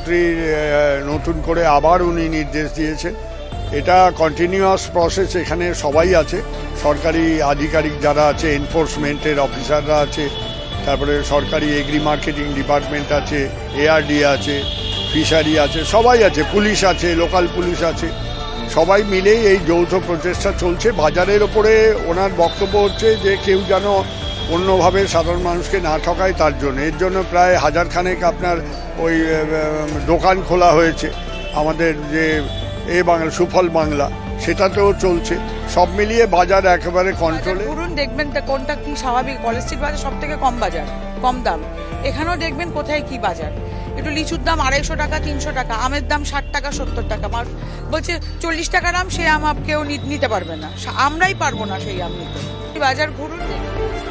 মুখ্যমন্ত্রী নতুন করে আবার উনি নির্দেশ দিয়েছেন। এটা কন্টিনিউয়াস প্রসেস এখানে সবাই আছে। সরকারি আধিকারিক যারা আছে এনফোর্সমেন্টের অফিসাররা আছে, তারপরে সরকারি এগ্রি মার্কেটিং ডিপার্টমেন্ট আছে এআরডি আছে ফিশারি আছে, সবাই আছে, পুলিশ আছে লোকাল পুলিশ আছে। সবাই মিলেই এই যৌথ প্রচেষ্টা চলছে। বাজারের ওপরে ওনার বক্তব্য হচ্ছে যে কেউ যেন অন্যভাবে সাধারণ মানুষকে না ঠকায় তার জন্য। এর জন্য প্রায় হাজারখানেক আপনার ওই দোকান খোলা হয়েছে। আমাদের যে এ বাংলা, সুফল বাংলা, সেটাতেও চলছে। সব মিলিয়ে বাজার একেবারে কন্ট্রোলে ঘুরুন, দেখবেন তা কোনটা কি স্বাভাবিক। কলেজ স্ট্রিট বাজার সব থেকে কম বাজার, কম দাম। এখানেও দেখবেন কোথায় কি বাজার। একটু লিচুর দাম আড়াইশো টাকা, তিনশো টাকা, আমের দাম ষাট টাকা, সত্তর টাকা। বলছে, চল্লিশ টাকার আম সে আম কেউ নিতে পারবে না। আমরাই পারব না সেই আম নিতে। বাজার ঘুরুন দেখবেন